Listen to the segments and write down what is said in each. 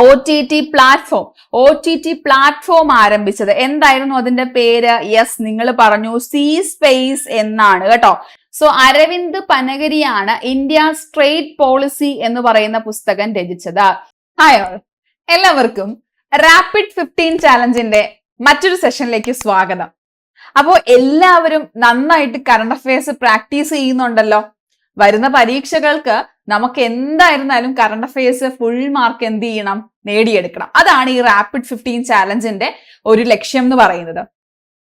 O T T platform O T T platform ആരംഭിച്ചത്. എന്തായിരുന്നു അതിന്റെ പേര്? യെസ് നിങ്ങൾ പറഞ്ഞു സി സ്പേസ് എന്നാണ് കേട്ടോ. സോ അരവിന്ദ് പനഗരിയാണ് ഇന്ത്യ സ്ട്രേറ്റ് പോളിസി എന്ന് പറയുന്ന പുസ്തകം രചിച്ചത്. ഹായ് എല്ലാവർക്കും റാപ്പിഡ് ഫിഫ്റ്റീൻ ചാലഞ്ചിന്റെ മറ്റൊരു സെഷനിലേക്ക് സ്വാഗതം. അപ്പോൾ എല്ലാവരും നന്നായിട്ട് കറണ്ട് അഫയേഴ്സ് പ്രാക്ടീസ് ചെയ്യുന്നുണ്ടല്ലോ. വരുന്ന പരീക്ഷകൾക്ക് നമുക്ക് എന്തായിരുന്നാലും കറണ്ട് അഫയേഴ്സ് ഫുൾ മാർക്ക് എന്ത് ചെയ്യണം? നേടിയെടുക്കണം. അതാണ് ഈ റാപ്പിഡ് ഫിഫ്റ്റീൻ ചാലഞ്ചിന്റെ ഒരു ലക്ഷ്യം എന്ന് പറയുന്നത്.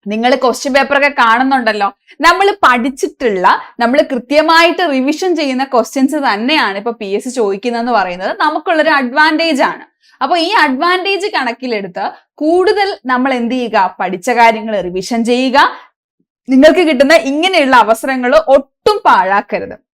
നിങ്ങൾ ക്വസ്റ്റ്യൻ പേപ്പറൊക്കെ കാണുന്നുണ്ടല്ലോ. നമ്മൾ പഠിച്ചിട്ടുള്ള നമ്മൾ കൃത്യമായിട്ട് റിവിഷൻ ചെയ്യുന്ന ക്വസ്റ്റ്യൻസ് തന്നെയാണ് ഇപ്പൊ പി എസ് സി ചോദിക്കുന്നതെന്ന് പറയുന്നത്. നമുക്കുള്ളൊരു അഡ്വാന്റേജ് ആണ്. അപ്പൊ ഈ അഡ്വാന്റേജ് കണക്കിലെടുത്ത് കൂടുതൽ നമ്മൾ എന്ത് ചെയ്യുക? പഠിച്ച കാര്യങ്ങൾ റിവിഷൻ ചെയ്യുക. നിങ്ങൾക്ക് കിട്ടുന്ന ഇങ്ങനെയുള്ള അവസരങ്ങൾ ഒട്ടും പാഴാക്കരുത്.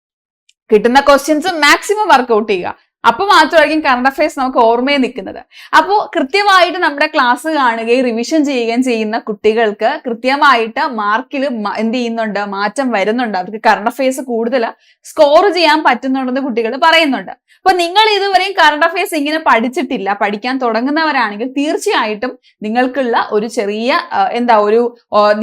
കിട്ടുന്ന ക്വസ്റ്റ്യൻസ് മാക്സിമം വർക്ക്ഔട്ട് ചെയ്യുക. അപ്പൊ മാത്രമായിരിക്കും കറണ്ട് അഫയേഴ്സ് നമുക്ക് ഓർമ്മയെ നിൽക്കുന്നത്. അപ്പോൾ കൃത്യമായിട്ട് നമ്മുടെ ക്ലാസ് കാണുകയും റിവിഷൻ ചെയ്യുകയും ചെയ്യുന്ന കുട്ടികൾക്ക് കൃത്യമായിട്ട് മാർക്കിൽ എന്ത് ചെയ്യുന്നുണ്ട്? മാറ്റം വരുന്നുണ്ട്. അവർക്ക് കറണ്ട് അഫയേഴ്സ് കൂടുതൽ സ്കോർ ചെയ്യാൻ പറ്റുന്നുണ്ടെന്ന് കുട്ടികൾ പറയുന്നുണ്ട്. അപ്പോൾ നിങ്ങൾ ഇതുവരെയും കറണ്ട് അഫയേഴ്സ് ഇങ്ങനെ പഠിച്ചിട്ടില്ല പഠിക്കാൻ തുടങ്ങുന്നവരാണെങ്കിൽ തീർച്ചയായിട്ടും നിങ്ങൾക്കുള്ള ഒരു ചെറിയ എന്താ ഒരു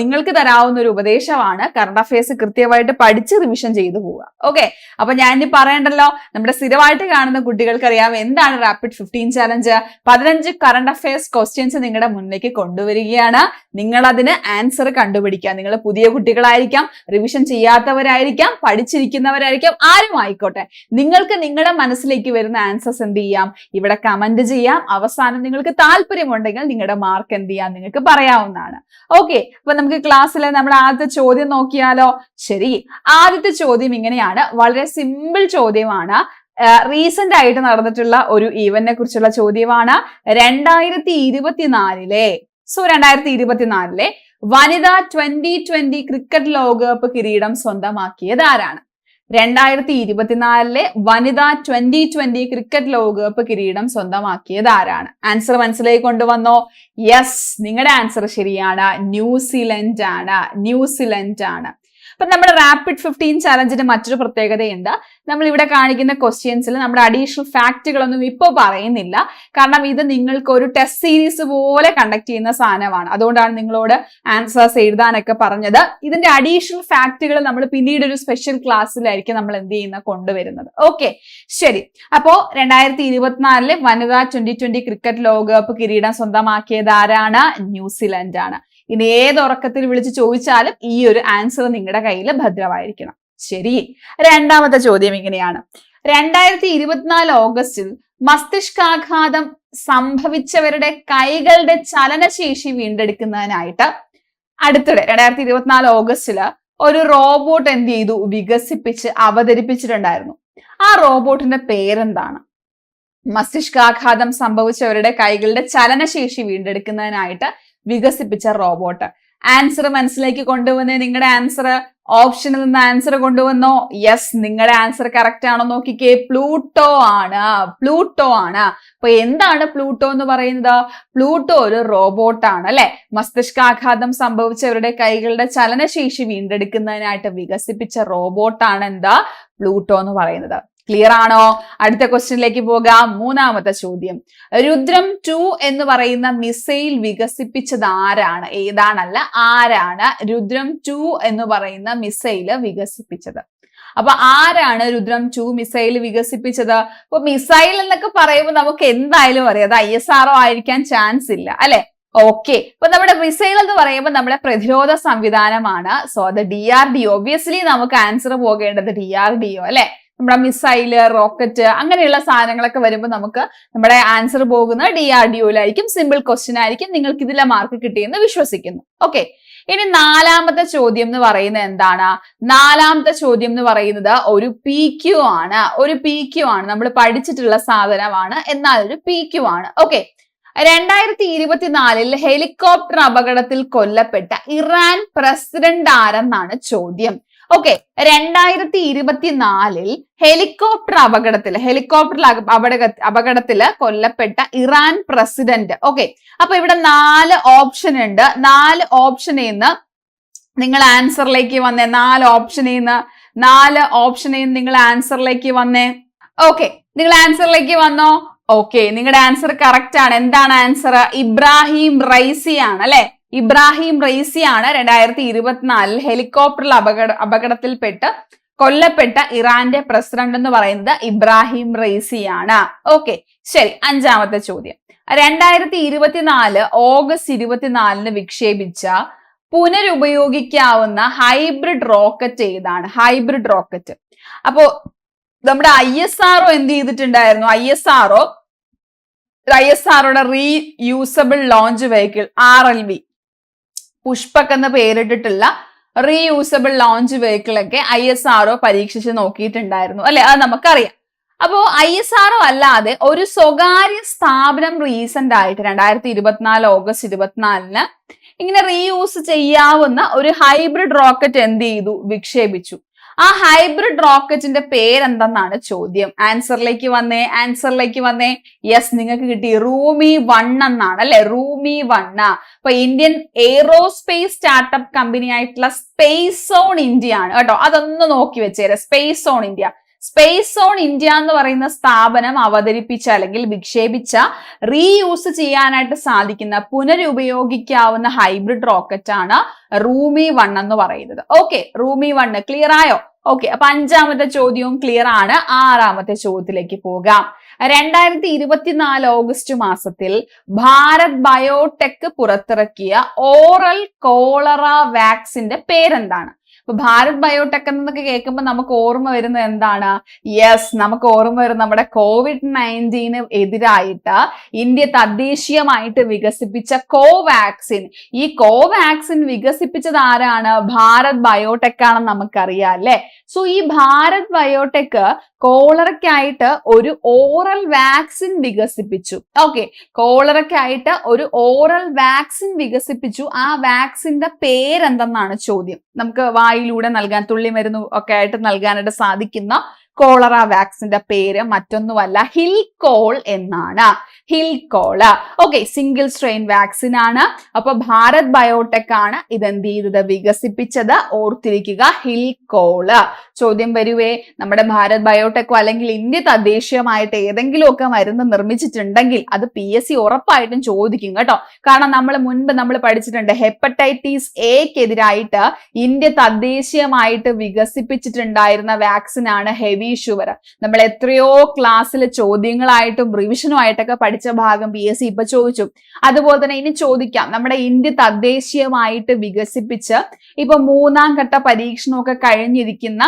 നിങ്ങൾക്ക് തരാവുന്ന ഒരു ഉപദേശമാണ് കറണ്ട് അഫയേഴ്സ് കൃത്യമായിട്ട് പഠിച്ച് റിവിഷൻ ചെയ്തു പോവുക. ഓക്കെ അപ്പൊ ഞാൻ ഇനി പറയണ്ടല്ലോ നമ്മുടെ സ്ഥിരമായിട്ട് കാണുന്ന കുട്ടികൾക്ക് അറിയാം എന്താണ് റാപ്പിഡ് ഫിഫ്റ്റീൻ ചാലഞ്ച് പതിനഞ്ച് കറണ്ട് അഫയേഴ്സ് ക്വസ്റ്റ്യൻസ് നിങ്ങളുടെ മുന്നിലേക്ക് കൊണ്ടുവരികയാണ്. നിങ്ങൾ അതിന് ആൻസർ കണ്ടുപിടിക്കാം. നിങ്ങൾ പുതിയ കുട്ടികളായിരിക്കാം റിവിഷൻ ചെയ്യാത്തവരായിരിക്കാം പഠിച്ചിരിക്കുന്നവരായിരിക്കാം ആരും ആയിക്കോട്ടെ. നിങ്ങൾക്ക് നിങ്ങളുടെ മനസ്സിലേക്ക് വരുന്ന ആൻസേഴ്സ് എന്ത് ചെയ്യാം? ഇവിടെ കമന്റ് ചെയ്യാം. അവസാനം നിങ്ങൾക്ക് താല്പര്യമുണ്ടെങ്കിൽ നിങ്ങളുടെ മാർക്ക് എന്ത് ചെയ്യാം? നിങ്ങൾക്ക് പറയാവുന്നതാണ്. ഓക്കെ അപ്പൊ നമുക്ക് ക്ലാസ്സിൽ നമ്മൾ ആദ്യത്തെ ചോദ്യം നോക്കിയാലോ? ശരി ആദ്യത്തെ ചോദ്യം ഇങ്ങനെയാണ്. വളരെ സിമ്പിൾ ചോദ്യമാണ്. റീസെന്റ് ആയിട്ട് നടന്നിട്ടുള്ള ഒരു ഈവന്റിനെ കുറിച്ചുള്ള ചോദ്യമാണ് രണ്ടായിരത്തി ഇരുപത്തിനാലിലെ സോ രണ്ടായിരത്തി ഇരുപത്തിനാലിലെ വനിതാ ട്വന്റി ട്വന്റി ക്രിക്കറ്റ് ലോകകപ്പ് കിരീടം സ്വന്തമാക്കിയത് ആരാണ്? രണ്ടായിരത്തി ഇരുപത്തിനാലിലെ വനിതാ ട്വന്റി ട്വന്റി ക്രിക്കറ്റ് ലോകകപ്പ് കിരീടം സ്വന്തമാക്കിയത് ആരാണ്? ആൻസർ മനസ്സിലേക്ക് കൊണ്ടുവന്നോ? യെസ് നിങ്ങളുടെ ആൻസർ ശരിയാണ്. ന്യൂസിലൻഡ് ആണ് ന്യൂസിലൻഡ് ആണ് അപ്പൊ നമ്മുടെ റാപ്പിഡ് ഫിഫ്റ്റീൻ ചാലഞ്ചിന്റെ മറ്റൊരു പ്രത്യേകതയുണ്ട്. നമ്മൾ ഇവിടെ കാണിക്കുന്ന ക്വസ്റ്റ്യൻസിൽ നമ്മുടെ അഡീഷണൽ ഫാക്റ്റുകളൊന്നും ഇപ്പോൾ പറയുന്നില്ല. കാരണം ഇത് നിങ്ങൾക്ക് ഒരു ടെസ്റ്റ് സീരീസ് പോലെ കണ്ടക്ട് ചെയ്യുന്ന സാധനമാണ്. അതുകൊണ്ടാണ് നിങ്ങളോട് ആൻസേഴ്സ് എഴുതാനൊക്കെ പറഞ്ഞത്. ഇതിന്റെ അഡീഷണൽ ഫാക്റ്റുകൾ നമ്മൾ പിന്നീട് ഒരു സ്പെഷ്യൽ ക്ലാസ്സിലായിരിക്കും നമ്മൾ എന്ത് ചെയ്യുന്ന കൊണ്ടുവരുന്നത്. ഓക്കെ ശരി. അപ്പോ രണ്ടായിരത്തി ഇരുപത്തിനാലിലെ വനിതാ ട്വന്റി ട്വന്റി ക്രിക്കറ്റ് ലോകകപ്പ് കിരീടം സ്വന്തമാക്കിയത് ആരാണ്? ന്യൂസിലൻഡ് ആണ് ഇനി ഏത് ഉറക്കത്തിൽ വിളിച്ച് ചോദിച്ചാലും ഈ ഒരു ആൻസർ നിങ്ങളുടെ കയ്യിൽ ഭദ്രമായിരിക്കണം. ശരി. രണ്ടാമത്തെ ചോദ്യം ഇങ്ങനെയാണ്. രണ്ടായിരത്തി ഇരുപത്തിനാല് ഓഗസ്റ്റിൽ മസ്തിഷ്കാഘാതം സംഭവിച്ചവരുടെ കൈകളുടെ ചലനശേഷി വീണ്ടെടുക്കുന്നതിനായിട്ട് അടുത്തിടെ രണ്ടായിരത്തി ഇരുപത്തിനാല് ഓഗസ്റ്റിൽ ഒരു റോബോട്ട് എന്ത് ചെയ്തു? വികസിപ്പിച്ച് അവതരിപ്പിച്ചിട്ടുണ്ടായിരുന്നു. ആ റോബോട്ടിന്റെ പേരെന്താണ്? മസ്തിഷ്കാഘാതം സംഭവിച്ചവരുടെ കൈകളുടെ ചലനശേഷി വീണ്ടെടുക്കുന്നതിനായിട്ട് വികസിപ്പിച്ച റോബോട്ട്. ആൻസർ മനസ്സിലേക്ക് കൊണ്ടുവന്ന് നിങ്ങളുടെ ആൻസർ ഓപ്ഷനിൽ നിന്ന് ആൻസർ കൊണ്ടുവന്നോ? യെസ് നിങ്ങളുടെ ആൻസർ കറക്റ്റ് ആണോ നോക്കിക്കേ. പ്ലൂട്ടോ ആണ്. പ്ലൂട്ടോ ആണ്. അപ്പൊ എന്താണ് പ്ലൂട്ടോ എന്ന് പറയുന്നത്? പ്ലൂട്ടോ ഒരു റോബോട്ടാണ് അല്ലെ? മസ്തിഷ്കാഘാതം സംഭവിച്ചവരുടെ കൈകളുടെ ചലനശേഷി വീണ്ടെടുക്കുന്നതിനായിട്ട് വികസിപ്പിച്ച റോബോട്ടാണ് എന്താ? പ്ലൂട്ടോ എന്ന് പറയുന്നത്. ക്ലിയർ ആണോ? അടുത്ത ക്വസ്റ്റ്യനിലേക്ക് പോകാം. മൂന്നാമത്തെ ചോദ്യം. രുദ്രം ടു എന്ന് പറയുന്ന മിസൈൽ വികസിപ്പിച്ചത് ആരാണ്? ഏതാണല്ല ആരാണ് രുദ്രം ടു എന്ന് പറയുന്ന മിസൈൽ വികസിപ്പിച്ചത്? അപ്പൊ ആരാണ് രുദ്രം ടു മിസൈൽ വികസിപ്പിച്ചത്? അപ്പൊ മിസൈൽ എന്നൊക്കെ പറയുമ്പോൾ നമുക്ക് എന്തായാലും അറിയാം. അത് ഐ എസ് ആർഒ ആയിരിക്കാൻ ചാൻസ് ഇല്ല അല്ലെ? ഓക്കെ ഇപ്പൊ നമ്മുടെ മിസൈൽ എന്ന് പറയുമ്പോൾ നമ്മുടെ പ്രതിരോധ സംവിധാനമാണ്. സോ അത് ഡി ആർ ഡി ഒബിയസ്ലി നമുക്ക് ആൻസർ പോകേണ്ടത് ഡി ആർ ഡി ഒ അല്ലെ? നമ്മുടെ മിസൈൽ റോക്കറ്റ് അങ്ങനെയുള്ള സാധനങ്ങളൊക്കെ വരുമ്പോൾ നമുക്ക് നമ്മുടെ ആൻസർ പോകുന്ന ഡി ആർ ഡി ഒയിലായിരിക്കും സിമ്പിൾ ക്വസ്റ്റ്യൻ ആയിരിക്കും. നിങ്ങൾക്ക് ഇതിലെ മാർക്ക് കിട്ടിയെന്ന് വിശ്വസിക്കുന്നു. ഓക്കെ ഇനി നാലാമത്തെ ചോദ്യം എന്ന് പറയുന്നത് എന്താണ്? നാലാമത്തെ ചോദ്യം എന്ന് പറയുന്നത് ഒരു പി ക്യു ആണ്. ഒരു പി ക്യു ആണ്. നമ്മൾ പഠിച്ചിട്ടുള്ള സാധനമാണ്. എന്നാൽ ഒരു പി ക്യു ആണ്. ഓക്കെ രണ്ടായിരത്തി ഇരുപത്തിനാലിൽ ഹെലികോപ്റ്റർ അപകടത്തിൽ കൊല്ലപ്പെട്ട ഇറാൻ പ്രസിഡന്റ് ആരെന്നാണ് ചോദ്യം? ഓക്കെ രണ്ടായിരത്തി ഇരുപത്തിനാലിൽ ഹെലികോപ്റ്റർ അപകടത്തിൽ ഹെലികോപ്റ്റർ അപകട അപകടത്തിൽ കൊല്ലപ്പെട്ട ഇറാൻ പ്രസിഡന്റ്. ഓക്കെ അപ്പൊ ഇവിടെ നാല് ഓപ്ഷൻ ഉണ്ട്. നാല് ഓപ്ഷനിൽ നിന്ന് നിങ്ങൾ ആൻസറിലേക്ക് വന്നേ. നാല് ഓപ്ഷനിൽ നിന്ന് നാല് ഓപ്ഷനിൽ നിന്ന് നിങ്ങൾ ആൻസറിലേക്ക് വന്നേ. ഓക്കെ നിങ്ങൾ ആൻസറിലേക്ക് വന്നോ? ഓക്കെ നിങ്ങളുടെ ആൻസർ കറക്റ്റ് ആണ്. എന്താണ് ആൻസർ ഇബ്രാഹിം റൈസി ആണ് അല്ലെ? ഇബ്രാഹിം റെയ്സിയാണ് രണ്ടായിരത്തി ഇരുപത്തിനാലിൽ ഹെലികോപ്റ്ററിൽ അപകട അപകടത്തിൽപ്പെട്ട് കൊല്ലപ്പെട്ട ഇറാന്റെ പ്രസിഡന്റ് എന്ന് പറയുന്നത് ഇബ്രാഹിം റെയ്സിയാണ്. ഓക്കെ ശരി അഞ്ചാമത്തെ ചോദ്യം. രണ്ടായിരത്തി ഇരുപത്തിനാല് ഓഗസ്റ്റ് ഇരുപത്തിനാലിന് വിക്ഷേപിച്ച പുനരുപയോഗിക്കാവുന്ന ഹൈബ്രിഡ് റോക്കറ്റ് ഏതാണ്? Hybrid rocket. അപ്പോ നമ്മുടെ ഐ എസ് ആർഒ എന്ത് ചെയ്തിട്ടുണ്ടായിരുന്നു? I S R O I S ആർഒയുടെ reusable launch vehicle R L V. Pushpak എന്ന് പേരിട്ടിട്ടുള്ള റീയൂസബിൾ ലോഞ്ച് വെഹിക്കിൾ ഒക്കെ ഐ എസ് ആർഒ പരീക്ഷിച്ച് നോക്കിയിട്ടുണ്ടായിരുന്നു. അല്ലെ? അത് നമുക്കറിയാം. അപ്പോ ഐ എസ് ആർഒ അല്ലാതെ ഒരു സ്വകാര്യ സ്ഥാപനം റീസെന്റ് ആയിട്ട് രണ്ടായിരത്തി ഇരുപത്തിനാല് ഓഗസ്റ്റ് ഇരുപത്തിനാലിന് ഇങ്ങനെ റീയൂസ് ചെയ്യാവുന്ന ഒരു ഹൈബ്രിഡ് റോക്കറ്റ് എന്ത് ചെയ്തു? വിക്ഷേപിച്ചു. ആ ഹൈബ്രിഡ് റോക്കറ്റിന്റെ പേരെന്തെന്നാണ് ചോദ്യം? ആൻസറിലേക്ക് വന്നേ ആൻസറിലേക്ക് വന്നേ. യെസ് നിങ്ങൾക്ക് കിട്ടി. റൂമി വൺ എന്നാണ് അല്ലെ? റൂമി വണ്ണ അപ്പൊ ഇന്ത്യൻ എയ്റോസ്പേസ് സ്റ്റാർട്ടപ്പ് കമ്പനി ആയിട്ടുള്ള സ്പേസ് ഓൺ ഇന്ത്യ ആണ് കേട്ടോ. അതൊന്ന് നോക്കി വെച്ചേരെ. Space on India space on India എന്ന് പറയുന്ന സ്ഥാപനം അവതരിപ്പിച്ച അല്ലെങ്കിൽ വിക്ഷേപിച്ച റീയൂസ് ചെയ്യാനായിട്ട് സാധിക്കുന്ന പുനരുപയോഗിക്കാവുന്ന ഹൈബ്രിഡ് റോക്കറ്റ് ആണ് റൂമി വൺ എന്ന് പറയുന്നത്. ഓക്കെ റൂമി വണ് ക്ലിയർ ആയോ? ഓക്കെ അപ്പൊ അഞ്ചാമത്തെ ചോദ്യവും ക്ലിയർ ആണ്. ആറാമത്തെ ചോദ്യത്തിലേക്ക് പോകാം. രണ്ടായിരത്തി ഇരുപത്തിനാല് ഓഗസ്റ്റ് മാസത്തിൽ ഭാരത് ബയോടെക് പുറത്തിറക്കിയ ഓറൽ കോളറ വാക്സിന്റെ പേരെന്താണ്? ഇപ്പൊ ഭാരത് ബയോടെക് എന്നൊക്കെ കേൾക്കുമ്പോൾ നമുക്ക് ഓർമ്മ വരുന്നത് എന്താണ്? യെസ് നമുക്ക് ഓർമ്മ വരുന്നത് നമ്മുടെ കോവിഡ് നയന്റീന് എതിരായിട്ട് ഇന്ത്യ തദ്ദേശീയമായിട്ട് വികസിപ്പിച്ച കോവാക്സിൻ ഈ കോവാക്സിൻ വികസിപ്പിച്ചത് ആരാണ്? ഭാരത് ബയോടെക് ആണെന്ന് നമുക്കറിയാം അല്ലെ? സോ ഈ ഭാരത് ബയോടെക് കോളറയ്ക്കായിട്ട് ഒരു ഓറൽ വാക്സിൻ വികസിപ്പിച്ചു. ഓക്കെ കോളറയ്ക്കായിട്ട് ഒരു ഓറൽ വാക്സിൻ വികസിപ്പിച്ചു. ആ വാക്സിന്റെ പേരെന്തെന്നാണ് ചോദ്യം. നമുക്ക് വായിലൂടെ നൽകാൻ തുള്ളി മരുന്ന് ഒക്കെ ആയിട്ട് നൽകാനായിട്ട് സാധിക്കുന്ന കോളറ വാക്സിന്റെ പേര് മറ്റൊന്നുമല്ല ഹിൽ കോൾ എന്നാണ്. Hill Hillchol okay single strain vaccine ആണ്. അപ്പൊ ഭാരത് ബയോടെക് ആണ് ഇതെന്ത് ചെയ്തത്? വികസിപ്പിച്ചത്. ഓർത്തിരിക്കുക ഹിൽ ഹിൽകോൾ ചോദ്യം വരുവേ നമ്മുടെ ഭാരത് ബയോടെക്കോ അല്ലെങ്കിൽ ഇന്ത്യ തദ്ദേശീയമായിട്ട് ഏതെങ്കിലുമൊക്കെ മരുന്ന് നിർമ്മിച്ചിട്ടുണ്ടെങ്കിൽ അത് പി എസ് സി ഉറപ്പായിട്ടും ചോദിക്കും കേട്ടോ. കാരണം നമ്മൾ മുൻപ് നമ്മൾ പഠിച്ചിട്ടുണ്ട് ഹെപ്പറ്റൈറ്റിസ് എക്കെതിരായിട്ട് ഇന്ത്യ തദ്ദേശീയമായിട്ട് വികസിപ്പിച്ചിട്ടുണ്ടായിരുന്ന വാക്സിൻ ആണ് ഹെവി ഷുവർ നമ്മൾ എത്രയോ ക്ലാസ്സിൽ ചോദ്യങ്ങളായിട്ടും റിവിഷനും ആയിട്ടൊക്കെ പഠിച്ച ഭാഗം പി എസ് സി ഇപ്പൊ ചോദിച്ചു. അതുപോലെ തന്നെ ഇനി ചോദിക്കാം. നമ്മുടെ ഇന്ത്യ തദ്ദേശീയമായിട്ട് വികസിപ്പിച്ച് ഇപ്പൊ മൂന്നാം ഘട്ട പരീക്ഷണമൊക്കെ കഴിഞ്ഞിരിക്കുന്ന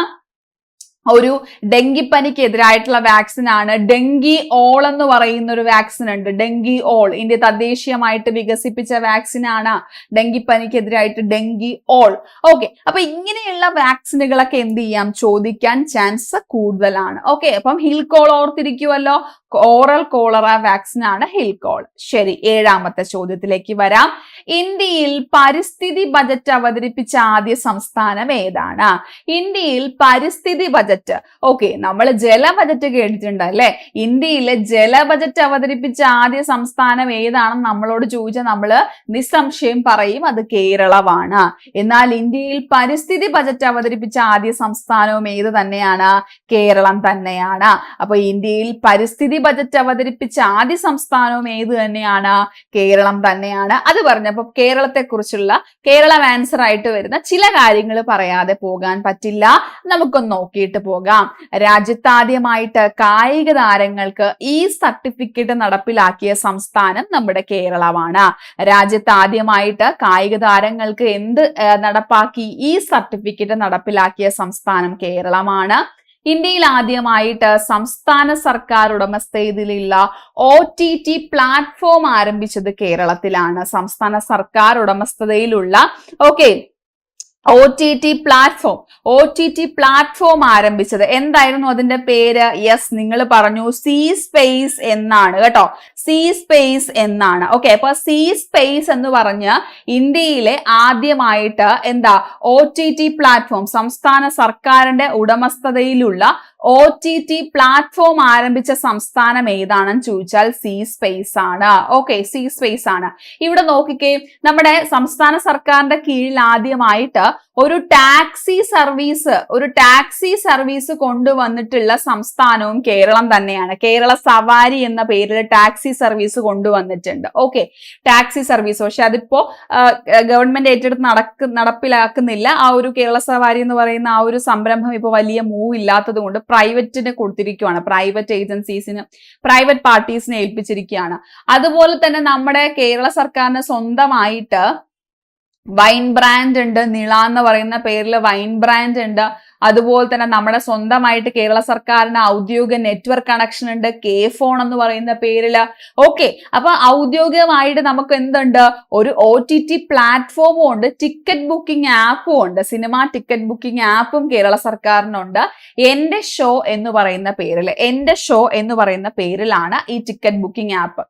ഒരു ഡെങ്കിപ്പനിക്കെതിരായിട്ടുള്ള വാക്സിൻ ആണ്. ഡെങ്കി ഓൾ എന്ന് പറയുന്ന ഒരു വാക്സിൻ ഉണ്ട്. ഡെങ്കി ഓൾ ഇന്ത്യ തദ്ദേശീയമായിട്ട് വികസിപ്പിച്ച വാക്സിൻ ആണ്. ഡെങ്കിപ്പനിക്കെതിരായിട്ട് ഡെങ്കി ഓൾ ഓക്കെ അപ്പൊ ഇങ്ങനെയുള്ള വാക്സിനുകളൊക്കെ എന്ത് ചെയ്യാം? ചോദിക്കാൻ ചാൻസ് കൂടുതലാണ്. ഓക്കെ അപ്പം ഹിൽകോൾ ഓർത്തിരിക്കുമല്ലോ ഓറൽ കോളറ വാക്സിൻ ആണ് ഹിൽകോൾ ശരി. ഏഴാമത്തെ ചോദ്യത്തിലേക്ക് വരാം. ഇന്ത്യയിൽ പരിസ്ഥിതി ബജറ്റ് അവതരിപ്പിച്ച ആദ്യ സംസ്ഥാനം ഏതാണ്? ഇന്ത്യയിൽ പരിസ്ഥിതി ബജറ്റ് ഓക്കെ നമ്മൾ ജല ബജറ്റ് കേട്ടിട്ടുണ്ട് അല്ലെ ഇന്ത്യയിലെ ജല ബജറ്റ് അവതരിപ്പിച്ച ആദ്യ സംസ്ഥാനം ഏതാണെന്ന് നമ്മളോട് ചോദിച്ചാൽ നമ്മൾ നിസ്സംശയം പറയും അത് കേരളമാണ്. എന്നാൽ ഇന്ത്യയിൽ പരിസ്ഥിതി ബജറ്റ് അവതരിപ്പിച്ച ആദ്യ സംസ്ഥാനവും ഏത് തന്നെയാണ്? കേരളം തന്നെയാണ്. അപ്പൊ ഇന്ത്യയിൽ പരിസ്ഥിതി ബജറ്റ് അവതരിപ്പിച്ച ആദ്യ സംസ്ഥാനവും ഏത് തന്നെയാണ്? കേരളം തന്നെയാണ്. അത് പറഞ്ഞപ്പോൾ കേരളത്തെ കുറിച്ചുള്ള കേരളം ആൻസർ ആയിട്ട് വരുന്ന ചില കാര്യങ്ങൾ പറയാതെ പോകാൻ പറ്റില്ല. നമുക്കൊന്ന് നോക്കിയിട്ട് പോകാം. രാജ്യത്താദ്യമായിട്ട് കായിക താരങ്ങൾക്ക് ഈ സർട്ടിഫിക്കറ്റ് നടപ്പിലാക്കിയ സംസ്ഥാനം നമ്മുടെ കേരളമാണ്. രാജ്യത്താദ്യമായിട്ട് കായിക താരങ്ങൾക്ക് എന്ത് നടപ്പാക്കി ഈ സർട്ടിഫിക്കറ്റ് നടപ്പിലാക്കിയ സംസ്ഥാനം കേരളമാണ്. ഇന്ത്യയിൽ ആദ്യമായിട്ട് സംസ്ഥാന സർക്കാർ ഉടമസ്ഥതയിലുള്ള ഒ ടി ടി പ്ലാറ്റ്ഫോം ആരംഭിച്ചത് കേരളത്തിലാണ്. സംസ്ഥാന സർക്കാർ ഉടമസ്ഥതയിലുള്ള okay O T T platform O T T platform ആരംഭിച്ചത്. എന്തായിരുന്നു അതിന്റെ പേര്? യെസ് നിങ്ങൾ പറഞ്ഞു സി സ്പേസ് എന്നാണ് കേട്ടോ. സി സ്പേസ് എന്നാണ്. ഓക്കെ അപ്പൊ സി സ്പേസ് എന്ന് പറഞ്ഞ് ഇന്ത്യയിലെ ആദ്യമായിട്ട് എന്താ? ഒ ടി ടി പ്ലാറ്റ്ഫോം സംസ്ഥാന സർക്കാരിന്റെ ഉടമസ്ഥതയിലുള്ള ഒ ടി ടി പ്ലാറ്റ്ഫോം ആരംഭിച്ച സംസ്ഥാനം ഏതാണെന്ന് ചോദിച്ചാൽ സി സ്പേസ് ആണ്. ഓക്കെ സി സ്പേസ് ആണ്. ഇവിടെ നോക്കിക്കേ നമ്മുടെ സംസ്ഥാന സർക്കാരിന്റെ കീഴിൽ ആദ്യമായിട്ട് ഒരു ടാക്സി സർവീസ് ഒരു ടാക്സി സർവീസ് കൊണ്ടുവന്നിട്ടുള്ള സംസ്ഥാനവും കേരളം തന്നെയാണ്. കേരള സവാരി എന്ന പേരിൽ ടാക്സി സർവീസ് കൊണ്ടുവന്നിട്ടുണ്ട്. Okay taxi service. പക്ഷെ അതിപ്പോ ഗവൺമെന്റ് ഏറ്റെടുത്ത് നടപ്പിലാക്കുന്നില്ല. ആ ഒരു കേരള സവാരി എന്ന് പറയുന്ന ആ ഒരു സംരംഭം ഇപ്പോൾ വലിയ മൂവ് ഇല്ലാത്തത് കൊണ്ട് പ്രൈവറ്റിന് കൊടുത്തിരിക്കുകയാണ് പ്രൈവറ്റ് ഏജൻസീസിന് പ്രൈവറ്റ് പാർട്ടീസിനെ ഏൽപ്പിച്ചിരിക്കുകയാണ്. അതുപോലെ തന്നെ നമ്മുടെ കേരള സർക്കാരിന് സ്വന്തമായിട്ട് വൈൻ ബ്രാൻഡ് ഉണ്ട്. നിള എന്ന് പറയുന്ന പേരിൽ വൈൻ ബ്രാൻഡ് ഉണ്ട്. അതുപോലെ തന്നെ നമ്മുടെ സ്വന്തമായിട്ട് കേരള സർക്കാരിന് ഔദ്യോഗിക നെറ്റ്വർക്ക് കണക്ഷൻ ഉണ്ട് കെ ഫോൺ എന്ന് പറയുന്ന പേരിൽ ഓക്കെ അപ്പൊ ഔദ്യോഗികമായിട്ട് നമുക്ക് എന്തുണ്ട്? ഒരു ഒ ടി ടി പ്ലാറ്റ്ഫോമും ഉണ്ട് ടിക്കറ്റ് ബുക്കിംഗ് ആപ്പും ഉണ്ട് സിനിമ ടിക്കറ്റ് ബുക്കിംഗ് ആപ്പും കേരള സർക്കാരിനുണ്ട്. എന്റെ ഷോ എന്ന് പറയുന്ന പേരിൽ എന്റെ ഷോ എന്ന് പറയുന്ന പേരിലാണ് ഈ ടിക്കറ്റ് ബുക്കിംഗ് ആപ്പ്.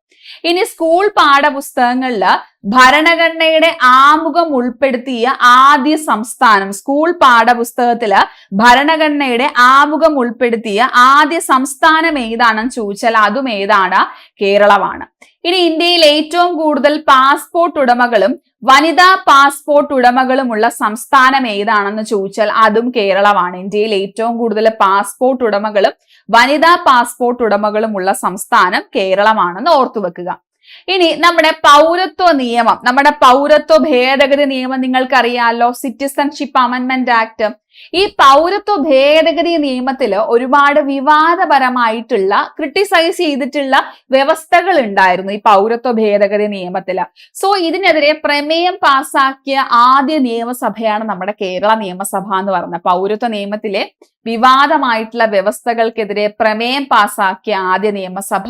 ഇനി സ്കൂൾ പാഠപുസ്തകങ്ങളിൽ ഭരണഘടനയുടെ ആമുഖം ഉൾപ്പെടുത്തിയ ആദ്യ സംസ്ഥാനം സ്കൂൾ പാഠപുസ്തകത്തിൽ ഭരണഘടനയുടെ ആമുഖം ഉൾപ്പെടുത്തിയ ആദ്യ സംസ്ഥാനം ഏതാണെന്ന് ചോദിച്ചാൽ അതും ഏതാണ്? കേരളമാണ്. ഇനി ഇന്ത്യയിൽ ഏറ്റവും കൂടുതൽ പാസ്പോർട്ട് ഉടമകളും വനിതാ പാസ്പോർട്ട് ഉടമകളുമുള്ള സംസ്ഥാനം ഏതാണെന്ന് ചോദിച്ചാൽ അതും കേരളമാണ്. ഇന്ത്യയിൽ ഏറ്റവും കൂടുതൽ പാസ്പോർട്ട് ഉടമകളും വനിതാ പാസ്പോർട്ട് ഉടമകളുമുള്ള സംസ്ഥാനം കേരളമാണെന്ന് ഓർത്തു വെക്കുക ഇനി നമ്മുടെ പൗരത്വ നിയമം നമ്മുടെ പൗരത്വ ഭേദഗതി നിയമം നിങ്ങൾക്കറിയാലോ? സിറ്റിസൺഷിപ്പ് അമെന്റ്മെന്റ് ആക്ട് ഈ പൗരത്വ ഭേദഗതി നിയമത്തിൽ ഒരുപാട് വിവാദപരമായിട്ടുള്ള ക്രിട്ടിസൈസ് ചെയ്തിട്ടുള്ള വ്യവസ്ഥകൾ ഉണ്ടായിരുന്നു ഈ പൗരത്വ ഭേദഗതി നിയമത്തിൽ സോ ഇതിനെതിരെ പ്രമേയം പാസാക്കിയ ആദ്യ നിയമസഭയാണ് നമ്മുടെ കേരള നിയമസഭ എന്ന് പറഞ്ഞ പൗരത്വ നിയമത്തിലെ വിവാദമായിട്ടുള്ള വ്യവസ്ഥകൾക്കെതിരെ പ്രമേയം പാസാക്കിയ ആദ്യ നിയമസഭ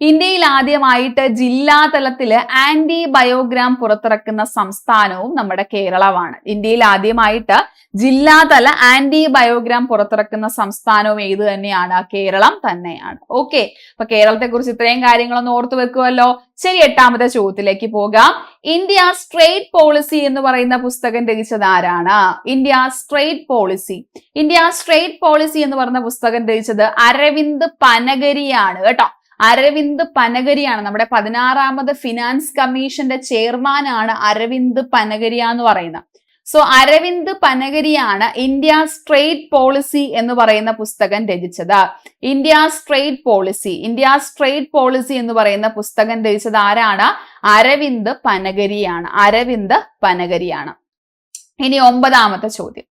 ഇന്ത്യയിൽ ആദ്യമായിട്ട് ജില്ലാ തലത്തിൽ ആന്റി ബയോഗ്രാം പുറത്തിറക്കുന്ന സംസ്ഥാനവും നമ്മുടെ കേരളമാണ്. ഇന്ത്യയിൽ ആദ്യമായിട്ട് ജില്ലാതല ആന്റി ബയോഗ്രാം പുറത്തിറക്കുന്ന സംസ്ഥാനവും ഏത് തന്നെയാണ്? കേരളം തന്നെയാണ്. ഓക്കെ. അപ്പൊ കേരളത്തെ കുറിച്ച് ഇത്രയും കാര്യങ്ങളൊന്ന് ഓർത്തു വെക്കുമല്ലോ ശരി എട്ടാമത്തെ ചോദ്യത്തിലേക്ക് പോകാം. ഇന്ത്യ സ്ട്രേറ്റ് പോളിസി എന്ന് പറയുന്ന പുസ്തകം രചിച്ചത് ആരാണ് India trade policy. India trade policy എന്ന് പറയുന്ന പുസ്തകം രചിച്ചത് അരവിന്ദ് പനഗരിയാണ് കേട്ടോ. അരവിന്ദ് പനഗരിയാണ്. നമ്മുടെ പതിനാറാമത് ഫിനാൻസ് കമ്മീഷന്റെ ചെയർമാനാണ് അരവിന്ദ് പനഗരിയ എന്ന് പറയുന്നത് സോ അരവിന്ദ് പനഗരിയാണ് ഇന്ത്യ സ്ട്രേറ്റ് പോളിസി എന്ന് പറയുന്ന പുസ്തകം രചിച്ചത്. India trade policy India trade policy എന്ന് പറയുന്ന പുസ്തകം രചിച്ചത് ആരാണ്? അരവിന്ദ് പനഗരിയാണ്. അരവിന്ദ് പനഗരിയാണ്. ഇനി ഒമ്പതാമത്തെ ചോദ്യം.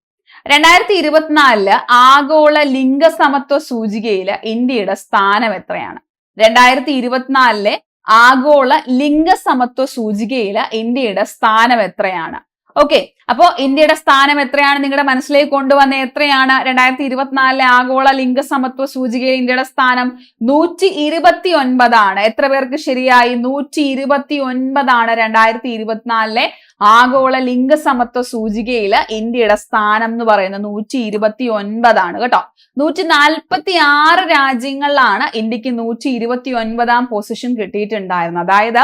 രണ്ടായിരത്തി ഇരുപത്തിനാലിൽ ആഗോള ലിംഗസമത്വ സൂചികയിൽ ഇന്ത്യയുടെ സ്ഥാനം എത്രയാണ്? രണ്ടായിരത്തി ഇരുപത്തിനാലിലെ ആഗോള ലിംഗസമത്വ സൂചികയിൽ ഇന്ത്യയുടെ സ്ഥാനം എത്രയാണ്? ഓക്കെ അപ്പോ ഇന്ത്യയുടെ സ്ഥാനം എത്രയാണ്? നിങ്ങളുടെ മനസ്സിലേക്ക് കൊണ്ടുവന്ന എത്രയാണ്? രണ്ടായിരത്തി ഇരുപത്തിനാലിലെ ആഗോള ലിംഗസമത്വ സൂചികയിൽ ഇന്ത്യയുടെ സ്ഥാനം നൂറ്റി ഇരുപത്തി ഒൻപതാണ് എത്ര പേർക്ക് ശരിയായി? നൂറ്റി ഇരുപത്തി ഒൻപതാണ് രണ്ടായിരത്തി ഇരുപത്തിനാലിലെ ആഗോള ലിംഗസമത്വ സൂചികയിൽ ഇന്ത്യയുടെ സ്ഥാനം എന്ന് പറയുന്നത് നൂറ്റി ഇരുപത്തി ഒൻപതാണ് കേട്ടോ. നൂറ്റി നാൽപ്പത്തി ആറ് രാജ്യങ്ങളിലാണ് ഇന്ത്യയ്ക്ക് നൂറ്റി ഇരുപത്തി ഒൻപതാം പൊസിഷൻ കിട്ടിയിട്ടുണ്ടായിരുന്നത്. അതായത്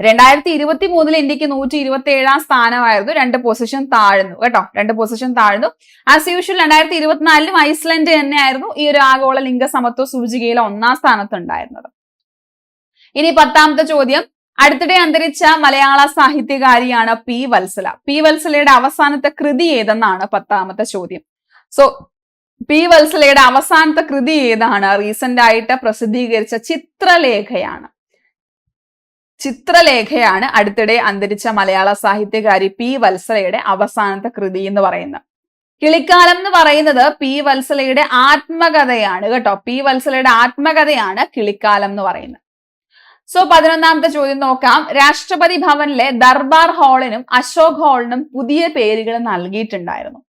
രണ്ടായിരത്തി ഇരുപത്തി മൂന്നിൽ ഇന്ത്യയ്ക്ക് നൂറ്റി ഇരുപത്തി ഏഴാം സ്ഥാനമായിരുന്നു. രണ്ട് പൊസിഷൻ താഴ്ന്നു. കേട്ടോ? രണ്ട് പൊസിഷൻ താഴ്ന്നു. ആസ് യൂഷ്വൽ രണ്ടായിരത്തി ഇരുപത്തിനാലിലും ഐസ്ലൻഡ് തന്നെയായിരുന്നു ഈ ഒരു ആഗോള ലിംഗ സമത്വ സൂചികയിൽ ഒന്നാം സ്ഥാനത്ത് ഉണ്ടായിരുന്നത് ഇനി പത്താമത്തെ ചോദ്യം. അടുത്തിടെ അന്തരിച്ച മലയാള സാഹിത്യകാരിയാണ് പി. വത്സല. പി. വത്സലയുടെ അവസാനത്തെ കൃതി ഏതെന്നാണ് പത്താമത്തെ ചോദ്യം. So P. വത്സലയുടെ അവസാനത്തെ കൃതി ഏതാണ്? റീസെന്റ് ആയിട്ട് പ്രസിദ്ധീകരിച്ച ചിത്രലേഖയാണ്. ചിത്രലേഖയാണ് അടുത്തിടെ അന്തരിച്ച മലയാള സാഹിത്യകാരി പി വത്സലയുടെ അവസാനത്തെ കൃതി എന്ന് പറയുന്നത്. കിളിക്കാലം എന്ന് പറയുന്നത് പി വത്സലയുടെ ആത്മകഥയാണ് കേട്ടോ. പി വത്സലയുടെ ആത്മകഥയാണ് കിളിക്കാലം എന്ന് പറയുന്നത്. സോ പതിനൊന്നാമത്തെ ചോദ്യം നോക്കാം. രാഷ്ട്രപതി ഭവനിലെ ദർബാർ ഹാളിനും അശോക് ഹാളിനും പുതിയ പേരുകൾ നൽകിയിട്ടുണ്ടായിരുന്നു.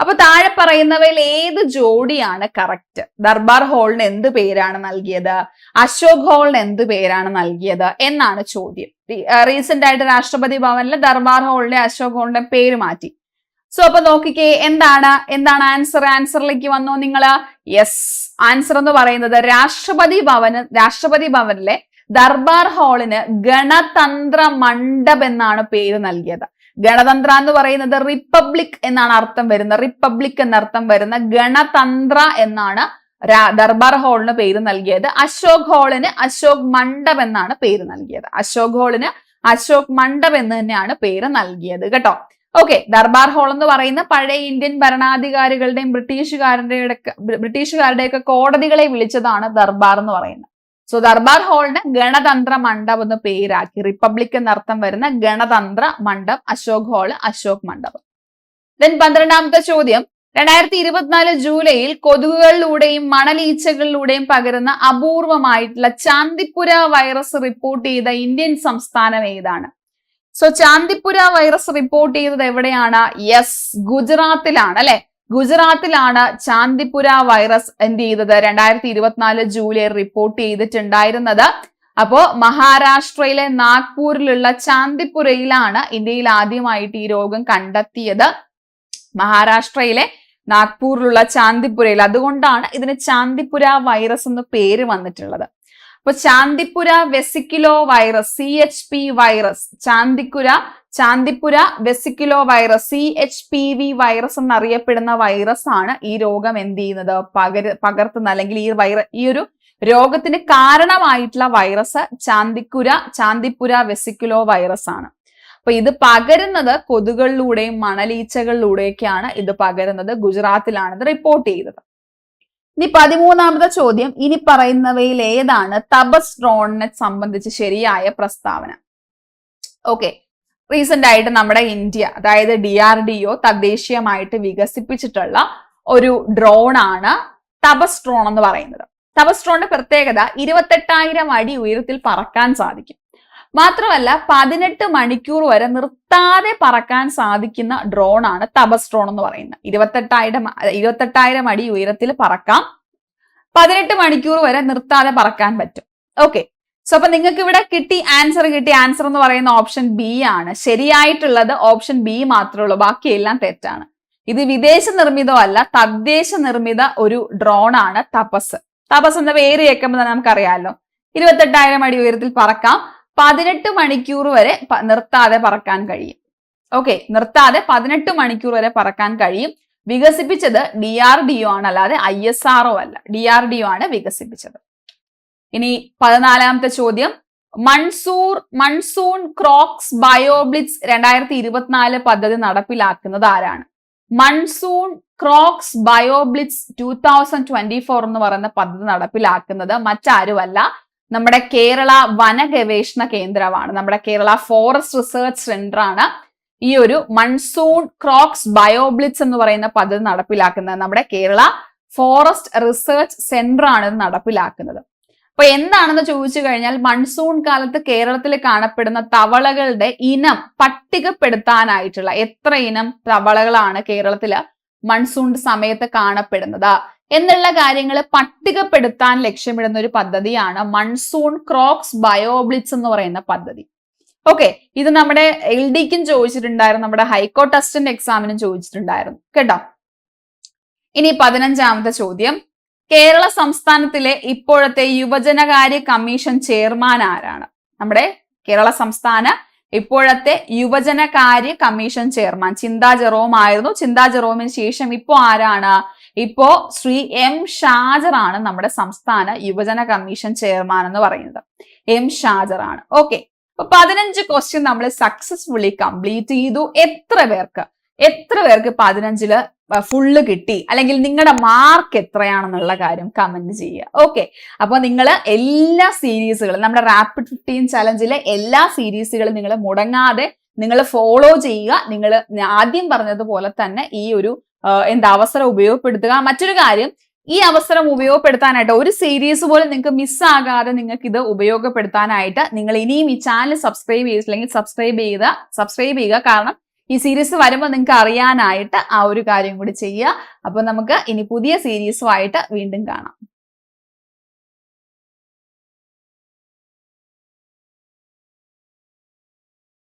അപ്പൊ താഴെ പറയുന്നവയിൽ ഏത് ജോഡിയാണ് കറക്റ്റ്? ദർബാർ ഹോളിന് എന്ത് പേരാണ് നൽകിയത്? അശോക് ഹോളിന് എന്ത് പേരാണ് നൽകിയത് എന്നാണ് ചോദ്യം. റീസെന്റ് ആയിട്ട് രാഷ്ട്രപതി ഭവനിലെ ദർബാർ ഹോളിന്റെ അശോക് ഹോളിന്റെ പേര് മാറ്റി. സോ അപ്പൊ നോക്കിക്കേ എന്താണ്? എന്താണ് ആൻസർ ആൻസറിലേക്ക് വന്നോ നിങ്ങൾ യെസ് ആൻസർ എന്ന് പറയുന്നത് രാഷ്ട്രപതി ഭവന് രാഷ്ട്രപതി ഭവനിലെ ദർബാർ ഹാളിന് ഗണതന്ത്ര മണ്ഡപ് എന്നാണ് പേര് നൽകിയത്. ഗണതന്ത്ര എന്ന് പറയുന്നത് റിപ്പബ്ലിക് എന്നാണ് അർത്ഥം വരുന്നത്. റിപ്പബ്ലിക് എന്നർത്ഥം വരുന്ന ഗണതന്ത്ര എന്നാണ് ദർബാർ ഹാളിന് പേര് നൽകിയത്. അശോക് ഹാളിന് അശോക് മണ്ഡപ് എന്നാണ് പേര് നൽകിയത്. അശോക് ഹാളിന് അശോക് മണ്ഡപ് എന്ന് തന്നെയാണ് പേര് നൽകിയത് കേട്ടോ. ഓക്കെ ദർബാർ ഹാൾ എന്ന് പറയുന്ന പഴയ ഇന്ത്യൻ ഭരണാധികാരികളുടെയും ബ്രിട്ടീഷുകാരുടെ ബ്രിട്ടീഷുകാരുടെയൊക്കെ കോടതികളെ വിളിച്ചതാണ് ദർബാർ എന്ന് പറയുന്നത്. സോ ദർബാർ ഹാളിന് ഗണതന്ത്ര മണ്ഡപം എന്ന് പേരാക്കി. റിപ്പബ്ലിക് എന്നർത്ഥം വരുന്ന ഗണതന്ത്ര മണ്ഡപം അശോക് ഹാൾ അശോക് മണ്ഡപം. ദെൻ പന്ത്രണ്ടാമത്തെ ചോദ്യം. രണ്ടായിരത്തി ഇരുപത്തിനാല് ജൂലൈയിൽ കൊതുകുകളിലൂടെയും മണലീച്ചകളിലൂടെയും പകരുന്ന അപൂർവമായിട്ടുള്ള ചാന്തിപ്പുര വൈറസ് റിപ്പോർട്ട് ചെയ്ത ഇന്ത്യൻ സംസ്ഥാനം ഏതാണ്? സോ ചാന്തിപ്പുര വൈറസ് റിപ്പോർട്ട് ചെയ്തത് എവിടെയാണ്? യെസ് ഗുജറാത്തിലാണ് അല്ലെ? ഗുജറാത്തിലാണ് ചാന്ദിപുര വൈറസ് എന്ത് ചെയ്തത്? രണ്ടായിരത്തി ഇരുപത്തിനാല് ജൂലൈ റിപ്പോർട്ട് ചെയ്തിട്ടുണ്ടായിരുന്നത്. അപ്പോ മഹാരാഷ്ട്രയിലെ നാഗ്പൂരിലുള്ള ചാന്ദിപുരയിലാണ് ഇന്ത്യയിൽ ആദ്യമായിട്ട് ഈ രോഗം കണ്ടെത്തിയത്. മഹാരാഷ്ട്രയിലെ നാഗ്പൂരിലുള്ള ചാന്തിപുരയിൽ അതുകൊണ്ടാണ് ഇതിന് ചാന്ദിപുര വൈറസ് എന്ന് പേര് വന്നിട്ടുള്ളത്. അപ്പൊ Chandipura vesiculo virus C H P virus ചാന്തിക്കുര Chandipura vesiculo virus C H P V virus എന്നറിയപ്പെടുന്ന വൈറസ് ആണ് ഈ രോഗം എന്ത് ചെയ്യുന്നത്? പകര പകർത്തുന്ന അല്ലെങ്കിൽ ഈ വൈറ ഈ ഒരു രോഗത്തിന് കാരണമായിട്ടുള്ള വൈറസ് ചാന്തിക്കുര ചാന്തിപ്പുര വെസിക്കുലോ വൈറസ് ആണ്. അപ്പൊ ഇത് പകരുന്നത് കൊതുകളിലൂടെയും മണലീച്ചകളിലൂടെയൊക്കെയാണ് ഇത് പകരുന്നത്. ഗുജറാത്തിലാണ് ഇത് റിപ്പോർട്ട് ചെയ്തത്. ഇനി പതിമൂന്നാമത്തെ ചോദ്യം. ഇനി പറയുന്നവയിൽ ഏതാണ് തപസ് ഡ്രോണിനെ സംബന്ധിച്ച് ശരിയായ പ്രസ്താവന? ഓക്കെ റീസെന്റ് ആയിട്ട് നമ്മുടെ ഇന്ത്യ അതായത് ഡി ആർ ഡി ഒ തദ്ദേശീയമായിട്ട് വികസിപ്പിച്ചിട്ടുള്ള ഒരു ഡ്രോൺ ആണ് തപസ്ട്രോൺ എന്ന് പറയുന്നത്. തപസ് ഡ്രോണിന്റെ പ്രത്യേകത ഇരുപത്തെട്ടായിരം അടി ഉയരത്തിൽ പറക്കാൻ സാധിക്കും. മാത്രമല്ല പതിനെട്ട് മണിക്കൂർ വരെ നിർത്താതെ പറക്കാൻ സാധിക്കുന്ന ഡ്രോൺ ആണ് തപസ്ട്രോൺ എന്ന് പറയുന്നത്. ഇരുപത്തെട്ടായിരം ഇരുപത്തെട്ടായിരം അടി ഉയരത്തിൽ പറക്കാം. പതിനെട്ട് മണിക്കൂർ വരെ നിർത്താതെ പറക്കാൻ പറ്റും. ഓക്കെ സോ അപ്പൊ നിങ്ങൾക്ക് ഇവിടെ കിട്ടി ആൻസർ കിട്ടി ആൻസർ എന്ന് പറയുന്ന ഓപ്ഷൻ ബി ആണ്. ശരിയായിട്ടുള്ളത് ഓപ്ഷൻ ബി മാത്രമേ ഉള്ളൂ. ബാക്കിയെല്ലാം തെറ്റാണ്. ഇത് വിദേശ നിർമ്മിതോ അല്ല തദ്ദേശ നിർമ്മിത ഒരു ഡ്രോൺ ആണ് തപസ്. തപസ് എന്ന പേര് കേൾക്കുമ്പോൾ തന്നെ നമുക്കറിയാമല്ലോ ഇരുപത്തെട്ടായിരം അടി ഉയരത്തിൽ പറക്കാം. പതിനെട്ട് മണിക്കൂർ വരെ നിർത്താതെ പറക്കാൻ കഴിയും. ഓക്കെ നിർത്താതെ പതിനെട്ട് മണിക്കൂർ വരെ പറക്കാൻ കഴിയും. വികസിപ്പിച്ചത് ഡി ആർ ഡി ഒ ആണ് അല്ലാതെ ഐ എസ് ആർ ഒ അല്ല. ഡി ആർ ഡി ഒ ആണ് വികസിപ്പിച്ചത്. ഇനി പതിനാലാമത്തെ ചോദ്യം. മൺസൂർ മൺസൂൺ ക്രോക്സ് ബയോബ്ലിറ്റ്സ് രണ്ടായിരത്തി ഇരുപത്തിനാല് പദ്ധതി നടപ്പിലാക്കുന്നത് ആരാണ്? Monsoon croaks bioblitz two thousand twenty four എന്ന് പറയുന്ന പദ്ധതി നടപ്പിലാക്കുന്നത് മറ്റാരുമല്ല നമ്മുടെ കേരള വന ഗവേഷണ കേന്ദ്രമാണ്. നമ്മുടെ കേരള ഫോറസ്റ്റ് റിസർച്ച് സെന്റർ ആണ് ഈ ഒരു മൺസൂൺ ക്രോക്സ് ബയോബ്ലിറ്റ്സ് എന്ന് പറയുന്ന പദ്ധതി നടപ്പിലാക്കുന്നത്. നമ്മുടെ കേരള ഫോറസ്റ്റ് റിസർച്ച് സെന്റർ ആണ് ഇത് നടപ്പിലാക്കുന്നത്. അപ്പൊ എന്താണെന്ന് ചോദിച്ചു കഴിഞ്ഞാൽ മൺസൂൺ കാലത്ത് കേരളത്തിൽ കാണപ്പെടുന്ന തവളകളുടെ ഇനം പട്ടികപ്പെടുത്താനായിട്ടുള്ള എത്ര ഇനം തവളകളാണ് കേരളത്തിൽ മൺസൂൺ സമയത്ത് കാണപ്പെടുന്നത്. എന്നുള്ള കാര്യങ്ങൾ പട്ടികപ്പെടുത്താൻ ലക്ഷ്യമിടുന്ന ഒരു പദ്ധതിയാണ് മൺസൂൺ ക്രോക്സ് ബയോബ്ലിറ്റ്സ് എന്ന് പറയുന്ന പദ്ധതി. ഓക്കെ ഇത് നമ്മുടെ എൽ ഡിക്കും ചോദിച്ചിട്ടുണ്ടായിരുന്നു നമ്മുടെ ഹൈക്കോർട്ട് ടെസ്റ്റിന്റെ എക്സാമിനും ചോദിച്ചിട്ടുണ്ടായിരുന്നു കേട്ടോ. ഇനി പതിനഞ്ചാമത്തെ ചോദ്യം. കേരള സംസ്ഥാനത്തിലെ ഇപ്പോഴത്തെ യുവജനകാര്യ കമ്മീഷൻ ചെയർമാൻ ആരാണ്? നമ്മുടെ കേരള സംസ്ഥാന ഇപ്പോഴത്തെ യുവജനകാര്യ കമ്മീഷൻ ചെയർമാൻ ചിന്താ ജെറോം ആയിരുന്നു. ചിന്താ ജെറോമിന് ശേഷം ഇപ്പോ ആരാണ്? ഇപ്പോ ശ്രീ എം ഷാജർ ആണ് നമ്മുടെ സംസ്ഥാന യുവജന കമ്മീഷൻ ചെയർമാൻ എന്ന് പറയുന്നത്. എം ഷാജർ ആണ് ഓക്കെ. അപ്പൊ പതിനഞ്ച് ക്വസ്റ്റ്യൻ നമ്മൾ സക്സസ്ഫുള്ളി കംപ്ലീറ്റ് ചെയ്തു. എത്ര പേർക്ക്? എത്ര പേർക്ക് പതിനഞ്ചിൽ ഫുള്ള് കിട്ടി. അല്ലെങ്കിൽ നിങ്ങളുടെ മാർക്ക് എത്രയാണെന്നുള്ള കാര്യം കമന്റ് ചെയ്യുക. ഓക്കെ അപ്പോൾ നിങ്ങൾ എല്ലാ സീരീസുകളും നമ്മുടെ റാപ്പിഡ് ഫിഫ്റ്റീൻ ചലഞ്ചിലെ എല്ലാ സീരീസുകളും നിങ്ങൾ മുടങ്ങാതെ നിങ്ങൾ ഫോളോ ചെയ്യുക. നിങ്ങൾ ആദ്യം പറഞ്ഞതുപോലെ തന്നെ ഈ ഒരു എന്താ അവസരം ഉപയോഗപ്പെടുത്തുക. മറ്റൊരു കാര്യം ഈ അവസരം ഉപയോഗപ്പെടുത്താനായിട്ട് ഒരു സീരീസ് പോലും നിങ്ങൾക്ക് മിസ്സാകാതെ നിങ്ങൾക്ക് ഇത് ഉപയോഗപ്പെടുത്താനായിട്ട് നിങ്ങൾ ഇനിയും ഈ ചാനൽ സബ്സ്ക്രൈബ് ചെയ്തിട്ടില്ലെങ്കിൽ സബ്സ്ക്രൈബ് ചെയ്ത സബ്സ്ക്രൈബ് ചെയ്യുക. കാരണം ഈ സീരീസ് വരുമ്പോൾ നിങ്ങൾക്ക് അറിയാനായിട്ട് ആ ഒരു കാര്യം കൂടി ചെയ്യുക. അപ്പൊ നമുക്ക് ഇനി പുതിയ സീരീസുമായിട്ട് വീണ്ടും കാണാം.